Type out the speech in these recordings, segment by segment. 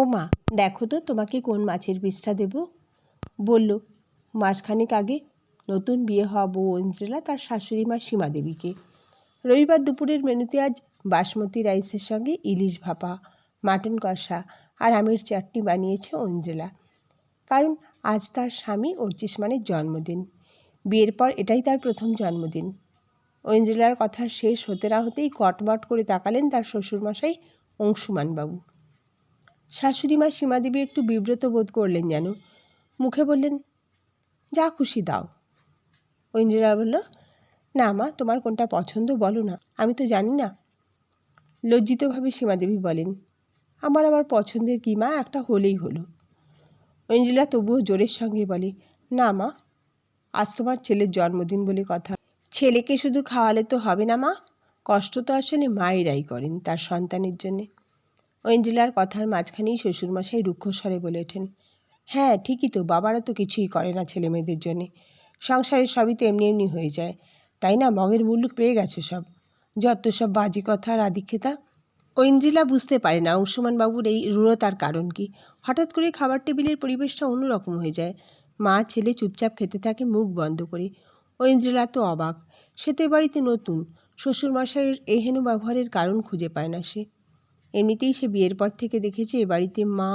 ও মা, দেখো তো তোমাকে কোন মাছের পিসটা দেব। বলল, মাসখানেক আগে নতুন বিয়ে হওয়া বউ অঞ্জলা তার শাশুড়ি মা সীমা দেবীকে। রবিবার দুপুরের মেনুতে আজ বাসমতি রাইসের সঙ্গে ইলিশ ভাপা, মাটন কষা আর আমের চাটনি বানিয়েছে অঞ্জলা কারণ আজ তার স্বামী অর্চিসমানের জন্মদিন। বিয়ের পর এটাই তার প্রথম জন্মদিন। ঐন্দ্রিলার কথা শেষ হতে না হতেই কটমট করে তাকালেন তার শ্বশুরমশাই অংশুমানবাবু। শাশুড়ি মা সীমাদেবী একটু বিব্রত বোধ করলেন যেন। মুখে বললেন, যা খুশি দাও। ঐন্দ্রিলা বলল, না মা, তোমার কোনটা পছন্দ বলো না, আমি তো জানি না। লজ্জিতভাবে সীমাদেবী বলেন, আমার আবার পছন্দের কি মা? একটা হলেই হলো। ঐন্দ্রিলা তবুও জোরের সঙ্গে বলে, না মা, আজ তোমার ছেলের জন্মদিন বলে কথা। ছেলেকে শুধু খাওয়ালে তো হবে না মা, কষ্ট তো আসলে মায়েরাই করেন তার সন্তানের জন্যে। ঐন্দ্রিলার কথার মাঝখানেই শ্বশুরমশাই রুক্ষস্বরে বলে ওঠেন হ্যাঁ ঠিকই তো, বাবারা তো কিছুই করে না ছেলে মেয়েদের জন্যে। সংসারের সবই তো এমনি এমনি হয়ে যায়, তাই না? মগের মুল্লুক পেয়ে গেছে সব। যত সব বাজি কথা আর আদিক্ষেতা? ঐন্দ্রিলা বুঝতে পারে না অংশুমানবাবুর এই রূঢ়তার কারণ কি। হঠাৎ করে খাবার টেবিলের পরিবেশটা অন্যরকম হয়ে যায়। মা, ছেলে চুপচাপ খেতে থাকে, মুখ বন্ধ করে। ঐন্দ্রিলা তো অবাক, সে তো বাড়িতে নতুন। শ্বশুরমশাইয়ের এহেন ব্যবহারের কারণ খুঁজে পায় না সে। এমনিতেই সে বিয়ের পর থেকে দেখেছে এ বাড়িতে মা,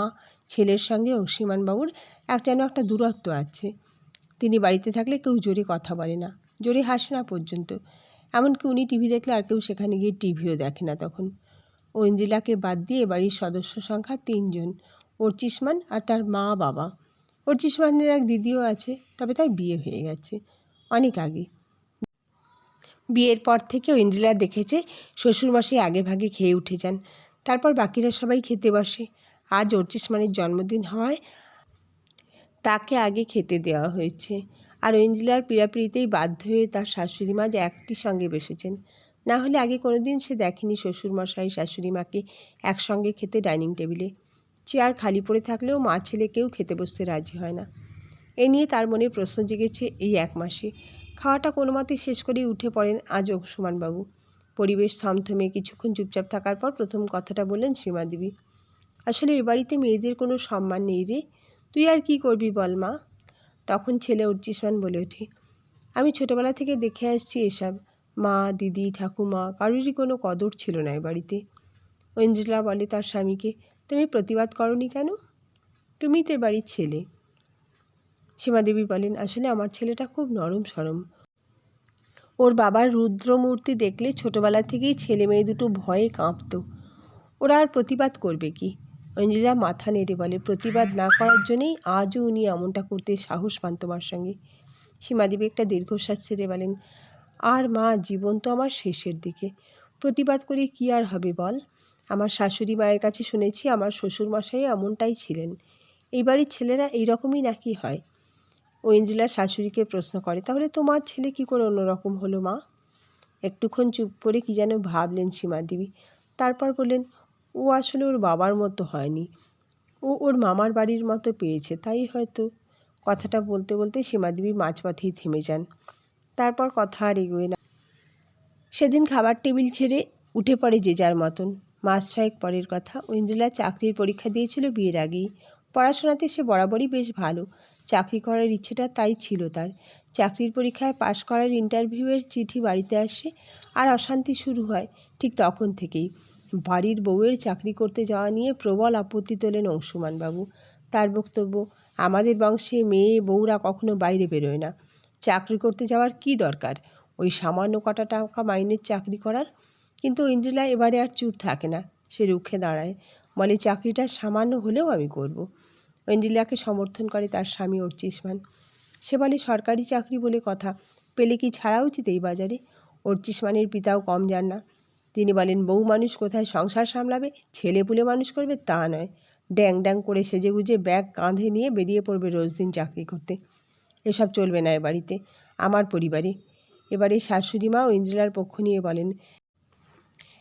ছেলের সঙ্গে অংশীমানবাবুর এক যেন একটা দূরত্ব আছে। তিনি বাড়িতে থাকলে কেউ জোরে কথা বলে না, জোরে হাসে না পর্যন্ত। এমনকি উনি টিভি দেখলে আর কেউ সেখানে গিয়ে টিভিও দেখে না তখন। ঐন্দ্রিলাকে বাদ দিয়ে বাড়ির সদস্য সংখ্যা তিনজন, অর্চিসমান আর তার মা বাবা। অর্চিসমানের এক দিদিও আছে, তবে তার বিয়ে হয়ে গেছে, অনেক আগে। বিয়ের পর থেকে ঐন্দ্রিলা দেখেছে শ্বশুরমশাই আগে ভাগে খেয়ে উঠে যান। তারপর বাকিরা সবাই খেতে বসে। আজ অর্চিস মানের জন্মদিন হওয়ায় তাকে আগে খেতে দেওয়া হয়েছে। আর ঐন্দ্রিলার পীড়াপিড়িতেই বাধ্য হয়ে তার শাশুড়ি মা যে একই সঙ্গে বসেছেন। না হলে আগে কোনোদিন সে দেখেনি শ্বশুরমশাই শাশুড়ি মাকে একসঙ্গে খেতে ডাইনিং টেবিলে। চেয়ার খালি পড়ে থাকলেও মা ছেলে কেউ খেতে বসতে রাজি হয় না। এ নিয়ে তার মনে প্রশ্ন জেগেছে এই এক মাসে। খাওয়াটা কোনো মতে শেষ করেই উঠে পড়েন আজ অংশুমানবাবু। পরিবেশ থমথমে কিছুক্ষণ চুপচাপ থাকার পর প্রথম কথাটা বললেন সীমাদেবী। আসলে এ বাড়িতে মেয়েদের কোনো সম্মান নেই রে। তুই আর কি করবি বল মা? তখন ছেলে উজ্জিসমান বলে ওঠে। আমি ছোটবেলা থেকে দেখে আসছি এসব। মা, দিদি, ঠাকুমা, কারোরই কোনো কদর ছিল না এ বাড়িতে। ঐন্দ্রিলা বলে তার স্বামীকে, তুমি প্রতিবাদ করনি কেন? তুমি তো এ বাড়ির ছেলে। সীমাদেবী বলেন, আসলে আমার ছেলেটা খুব নরম সরম। ওর বাবার রুদ্রমূর্তি দেখলে ছোটবেলা থেকেই ছেলে মেয়ে দুটো ভয়ে কাঁপত। ওরা আর প্রতিবাদ করবে কি? অঞ্জলিরা মাথা নেড়ে বলে, প্রতিবাদ না করার জন্যেই আজও উনি এমনটা করতে সাহস পান তোমার সঙ্গে। সীমাদেবী একটা দীর্ঘশ্বাস ছেড়ে বলেন, আর মা, জীবন তো আমার শেষের দিকে। প্রতিবাদ করে কি আর হবে বল? আমার শাশুড়ি মায়ের কাছে শুনেছি আমার শ্বশুরমশাই এমনটাই ছিলেন। এই বাড়ির ছেলেরা এইরকমই নাকি হয়? ঐন্দ্রিলা শাশুড়িকে প্রশ্ন করে, তাহলে তোমার ছেলে কি করে অন্যরকম হলো মা? একটুক্ষণ চুপ করে কি যেন ভাবলেন সীমাদেবী তারপর বললেন, ও আসলে ওর বাবার মতো হয়নি। ও ওর মামার বাড়ির মতো পেয়েছে, তাই হয়তো। কথাটা বলতে বলতে সীমাদেবী মাঝপথেই থেমে যান। তারপর কথা আর এগোয় না। সেদিন খাবার টেবিল ছেড়ে উঠে পড়ে যে যার মতন। মাস ছয়েক পরের কথা। ঐন্দ্রিলা চাকরির পরীক্ষা দিয়েছিল বিয়ের আগেই। পড়াশোনাতে সে বরাবরই বেশ ভালো। চাকরি করার ইচ্ছেটা তাই ছিল তার। চাকরির পরীক্ষায় পাশ করার ইন্টারভিউয়ের চিঠি বাড়িতে আসে আর অশান্তি শুরু হয় ঠিক তখন থেকেই। বাড়ির বউয়ের চাকরি করতে যাওয়া নিয়ে প্রবল আপত্তি তোলেন অংশুমানবাবু। তার বক্তব্য, আমাদের বংশে মেয়ে, বউরা কখনো বাইরে বেরোয় না। চাকরি করতে যাওয়ার কি দরকার? ওই সামান্য কটা টাকা মাইনের চাকরি করার? কিন্তু ইন্দ্রিলা এবারে আর চুপ থাকে না, সে রুখে দাঁড়ায়। বলে, চাকরিটা সামান্য হলেও আমি করব। ঐন্দ্রিলাকে সমর্থন করে তার স্বামী অর্চিসমান। সে বলে সরকারি চাকরি বলে কথা পেলে কি ছাড়া উচিত এই বাজারে? অর্চিসমানের পিতাও কম যান না। তিনি বলেন বউ মানুষ কোথায় সংসার সামলাবে? ছেলে পুলে মানুষ করবে তা নয়। ড্যাং ড্যাং করে সেজে গুজে ব্যাগ কাঁধে নিয়ে বেরিয়ে পড়বে রোজ দিন চাকরি করতে। এসব চলবে না এ বাড়িতে, আমার পরিবারে। এবারে শাশুড়ি মা ও ইন্দ্রিলার পক্ষ নিয়ে বলেন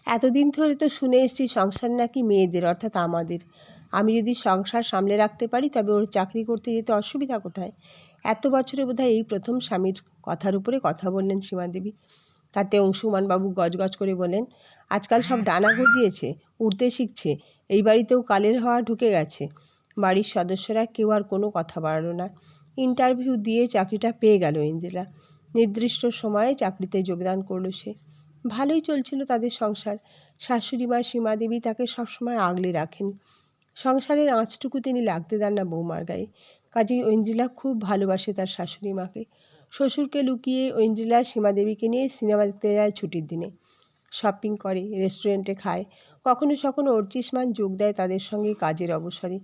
এতদিন ধরে তো শুনে এসেছি সংসার নাকি মেয়েদের, অর্থাৎ আমাদের। আমি যদি সংসার সামলে রাখতে পারি, তবে ওর চাকরি করতে যেতে অসুবিধা কোথায়? এত বছরে বোধহয় এই প্রথম স্বামীর কথার উপরে কথা বললেন সীমাদেবী। তাতে অংশুমানবাবু গজগজ করে বলেন আজকাল সব ডানা গজিয়েছে, উড়তে শিখছে, এই বাড়িতেও কালের হওয়া ঢুকে গেছে। বাড়ির সদস্যরা কেউ আর কোনো কথা বাড়ালো না। ইন্টারভিউ দিয়ে চাকরিটা পেয়ে গেল ইন্দিরা। নির্দিষ্ট সময়ে চাকরিতে যোগদান করল সে। ভালোই চলছিল তাদের সংসার। শাশুড়ি মা, সীমা দেবী তাকে সবসময় আগলে রাখেন। সংসারের আঁচটুকু তিনি লাগতে দেন না বৌমার গায়ে। কাজেই ঐন্দ্রিলা খুব ভালোবাসে তার শাশুড়ি মাকে। শ্বশুরকে লুকিয়ে ঐন্দ্রিলা সীমাদেবীকে নিয়ে সিনেমা দেখতে যায় ছুটির দিনে। শপিং করে, রেস্টুরেন্টে খায়। কখনো কখনো অর্চিসমান যোগ দেয় তাদের সঙ্গে কাজের অবসরে।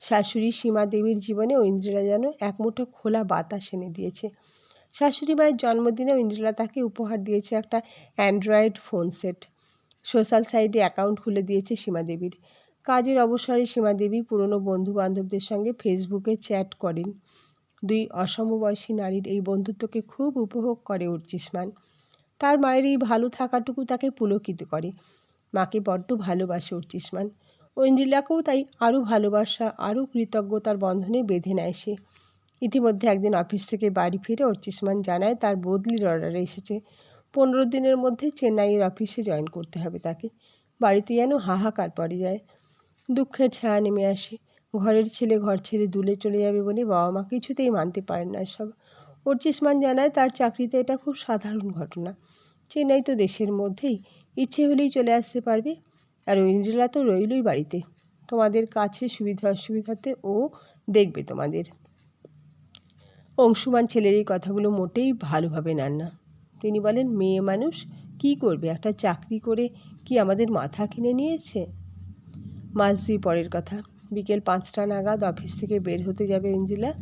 শাশুড়ি সীমা দেবীর জীবনে ঐন্দ্রিলা যেন এক মুঠো খোলা বাতাস এনে দিয়েছে। শাশুড়ি মায়ের জন্মদিনে ঐন্দ্রিলা তাকে উপহার দিয়েছে একটা অ্যান্ড্রয়েড ফোন সেট। সোশ্যাল সাইটে অ্যাকাউন্ট খুলে দিয়েছে সীমা দেবীর। কাজের অবসরে সীমা দেবী পুরনো বন্ধু বান্ধবদের সঙ্গে ফেসবুকে চ্যাট করেন। দুই অসমবয়সী নারীর এই বন্ধুত্বকে খুব উপভোগ করে উর্চিসমান তার মায়ের এই ভালো থাকাটুকু তাকে পুলকিত করে। মাকে বড্ড ভালোবাসে উর্চিসমান ঐন্দ্রিলাকেও তাই আরও ভালোবাসা, আরও কৃতজ্ঞতার বন্ধনে বেঁধে নেয় সে। ইতিমধ্যে একদিন অফিস থেকে বাড়ি ফিরে অর্চিসমান জানায় তার বদলির অর্ডার এসেছে। পনেরো দিনের মধ্যে চেন্নাইয়ের অফিসে জয়েন করতে হবে তাকে। বাড়িতে যেন হাহাকার পড়ে যায়। দুঃখের ছায়া নেমে আসে। ঘরের ছেলে ঘর ছেড়ে দূলে চলে যাবে বলে বাবা মা কিছুতেই মানতে পারেন না সব অর্চিসমান জানায় তার চাকরিতে এটা খুব সাধারণ ঘটনা। চেন্নাই তো দেশের মধ্যেই। ইচ্ছে হলেই চলে আসতে পারবে। আর ঐন্দ্রিলা তো রইলই বাড়িতে। তোমাদের কাছে সুবিধা অসুবিধাতে ও দেখবে তোমাদের। অংশুমান ছেলের এই কথাগুলো মোটেই ভালোভাবে নেন না। তিনি বলেন, মেয়ে মানুষ কি করবে? একটা চাকরি করে কি আমাদের মাথা কিনে নিয়েছে? মাস দুই পরের কথা। বিকেল পাঁচটা নাগাদ অফিস থেকে বের হতে যাবে এঞ্জেলা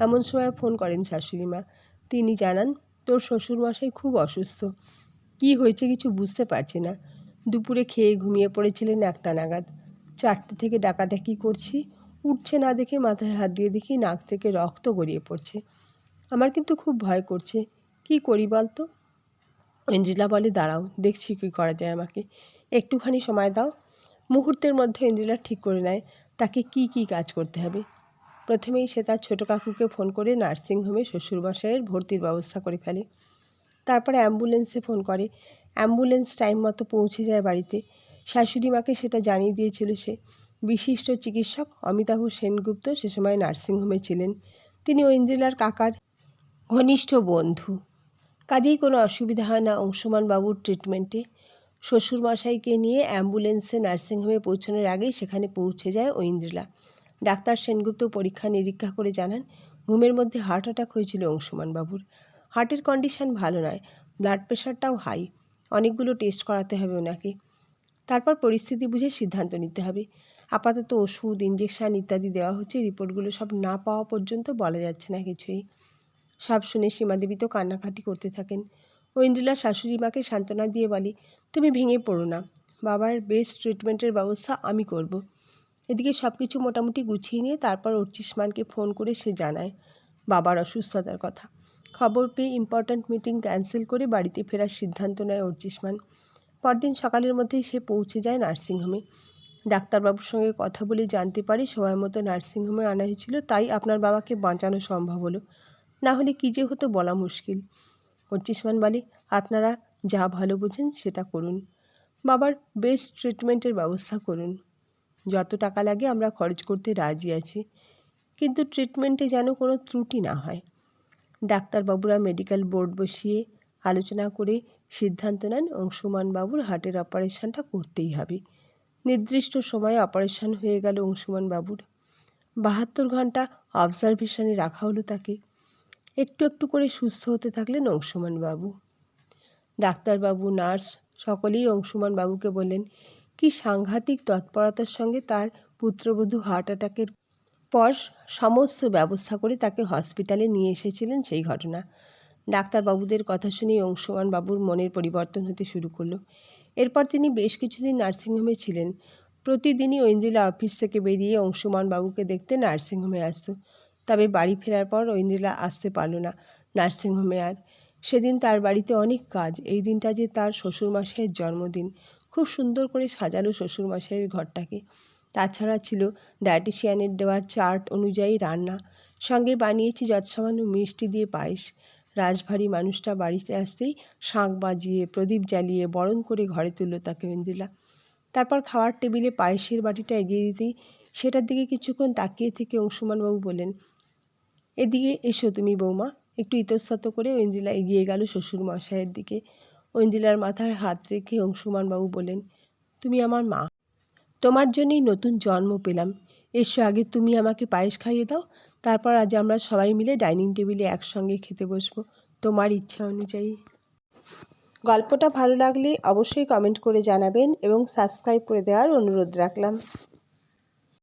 এমন সময় ফোন করেন শাশুড়ি মা। তিনি জানান, তোর শ্বশুরমশাই খুব অসুস্থ। কি হয়েছে কিছু বুঝতে পারছি না। দুপুরে খেয়ে ঘুমিয়ে পড়েছিলেন একটা নাগাদ। চারটে থেকে ডাকাডাকি করছি। উঠছে না দেখে মাথায় হাত দিয়ে দেখি নাক থেকে রক্ত গড়িয়ে পড়ছে। আমার কিন্তু খুব ভয় করছে। কি করি বলতো? এঞ্জিলা বলে, দাঁড়াও, দেখছি কী করা যায় আমাকে। একটুখানি সময় দাও। মুহূর্তের মধ্যে এঞ্জেলা ঠিক করে নেয়। তাকে কি কি কাজ করতে হবে? প্রথমেই সে তার ছোটো কাকুকে ফোন করে নার্সিংহোমে শ্বশুরমশাইয়ের ভর্তির ব্যবস্থা করে ফেলে। তারপরে অ্যাম্বুলেন্সে ফোন করে। অ্যাম্বুলেন্স টাইম মতো পৌঁছে যায় বাড়িতে। শাশুড়ি মাকে সেটা জানিয়ে দিয়েছিল সে। বিশিষ্ট চিকিৎসক অমিতাভ সেনগুপ্ত সে সময় নার্সিংহোমে ছিলেন। তিনি ঐন্দ্রিলার কাকার ঘনিষ্ঠ বন্ধু। কাজেই কোনো অসুবিধা হয় না অংশমান বাবুর ট্রিটমেন্টে শ্বশুরমশাইকে নিয়ে অ্যাম্বুলেন্সে নার্সিংহোমে পৌঁছানোর আগেই সেখানে পৌঁছে যায় ঐন্দ্রিলা ডাক্তার সেনগুপ্ত পরীক্ষা নিরীক্ষা করে জানান, ঘুমের মধ্যে হার্ট অ্যাটাক হয়েছিল অংশুমান বাবুর। হার্টের কন্ডিশন ভালো নয় ব্লাড প্রেশারটাও হাই অনেকগুলো টেস্ট করাতে হবে ওনাকে। তারপর পরিস্থিতি বুঝে সিদ্ধান্ত নিতে হবে। আপাতত ওষুধ ইঞ্জেকশান ইত্যাদি দেওয়া হচ্ছে। রিপোর্টগুলো সব না পাওয়া পর্যন্ত বলা যাচ্ছে না কিছুই। সব শুনে সীমাদেবী তো কান্নাকাটি করতে থাকেন। ঐন্দ্রিলা শাশুড়ি মাকে সান্ত্বনা দিয়ে বলে, তুমি ভেঙে পড়ো না। বাবার বেস্ট ট্রিটমেন্টের ব্যবস্থা আমি করব। এদিকে সব কিছু মোটামুটি গুছিয়ে নিয়ে তারপর অর্চিসমানকে ফোন করে সে জানায় বাবার অসুস্থতার কথা। খবর পেয়ে ইম্পর্ট্যান্ট মিটিং ক্যান্সেল করে বাড়িতে ফেরার সিদ্ধান্ত নেয় অর্চিসমান। পরদিন সকালের মধ্যেই সে পৌঁছে যায় নার্সিংহোমে। ডাক্তারবাবুর সঙ্গে কথা বলে জানতে পারি, সময় মতো নার্সিংহোমে আনা হয়েছিল, তাই আপনার বাবাকে বাঁচানো সম্ভব হলো। না হলে কী যে হতো বলা মুশকিল। অর্চিসমান বলে, আপনারা যা ভালো বোঝেন সেটা করুন। বাবার বেস্ট ট্রিটমেন্টের ব্যবস্থা করুন। যত টাকা লাগে আমরা খরচ করতে রাজি আছি। কিন্তু ট্রিটমেন্টে যেন কোনো ত্রুটি না হয়। ডাক্তারবাবুরা মেডিকেল বোর্ড বসিয়ে আলোচনা করে সিদ্ধান্ত নেন, অংশুমান বাবুর হার্টের অপারেশনটা করতেই হবে। নির্দিষ্ট সময়ে অপারেশন হয়ে গেল অংশুমান বাবুর। বাহাত্তর ঘণ্টা অবজারভেশনে রাখা হলো তাকে। একটু একটু করে সুস্থ হতে থাকলেন অংশুমান বাবু। ডাক্তারবাবু, নার্স সকলেই অংশুমান বাবুকে বললেন, কি সাংঘাতিক তৎপরতার সঙ্গে তার পুত্রবধূ হার্ট অ্যাটাকের পর সমস্ত ব্যবস্থা করে তাকে হসপিটালে নিয়ে এসেছিলেন সেই ঘটনা। ডাক্তারবাবুদের কথা শুনেই অংশুমান বাবুর মনের পরিবর্তন হতে শুরু করল। এরপর তিনি বেশ কিছুদিন নার্সিংহোমে ছিলেন। প্রতিদিনই ঐন্দ্রিলা অফিস থেকে বেরিয়ে অংশুমান বাবুকে দেখতে নার্সিংহোমে আসত। তবে বাড়ি ফেরার পর ঐন্দ্রিলা আসতে পারল না নার্সিংহোমে আর। সেদিন তার বাড়িতে অনেক কাজ। এই দিনটা যে তার শ্বশুরমশাইয়ের জন্মদিন। খুব সুন্দর করে সাজালো শ্বশুরমশাইয়ের ঘরটাকে। তাছাড়া ছিল ডায়েটিশিয়ানের দেওয়ার চার্ট অনুযায়ী রান্না। সঙ্গে বানিয়েছি যৎসামান্য মিষ্টি দিয়ে পায়েস। রাজভারী মানুষটা বাড়িতে আসতেই শাঁখ বাজিয়ে, প্রদীপ জ্বালিয়ে বরণ করে ঘরে তুলল তাকে ঐন্দ্রিলা তারপর খাওয়ার টেবিলে পায়েসের বাটিটা এগিয়ে দিতেই সেটার দিকে কিছুক্ষণ তাকিয়ে থেকে অংশুমানবাবু বললেন, এদিকে এসো তুমি বৌমা। একটু ইতস্তত করে ঐন্দ্রিলা এগিয়ে গেল শ্বশুর মশাইয়ের দিকে। ঐন্দ্রিলার মাথায় হাত রেখে অংশুমানবাবু বলেন তুমি আমার মা। তোমার জন্যই নতুন জন্ম পেলাম। এসো আগে তুমি আমাকে পায়েস খাইয়ে দাও, তারপর আজ আমরা সবাই মিলে ডাইনিং টেবিলে একসঙ্গে খেতে বসবো, তোমার ইচ্ছা অনুযায়ী। গল্পটা ভালো লাগলে অবশ্যই কমেন্ট করে জানাবেন এবং সাবস্ক্রাইব করে দেওয়ার অনুরোধ রাখলাম।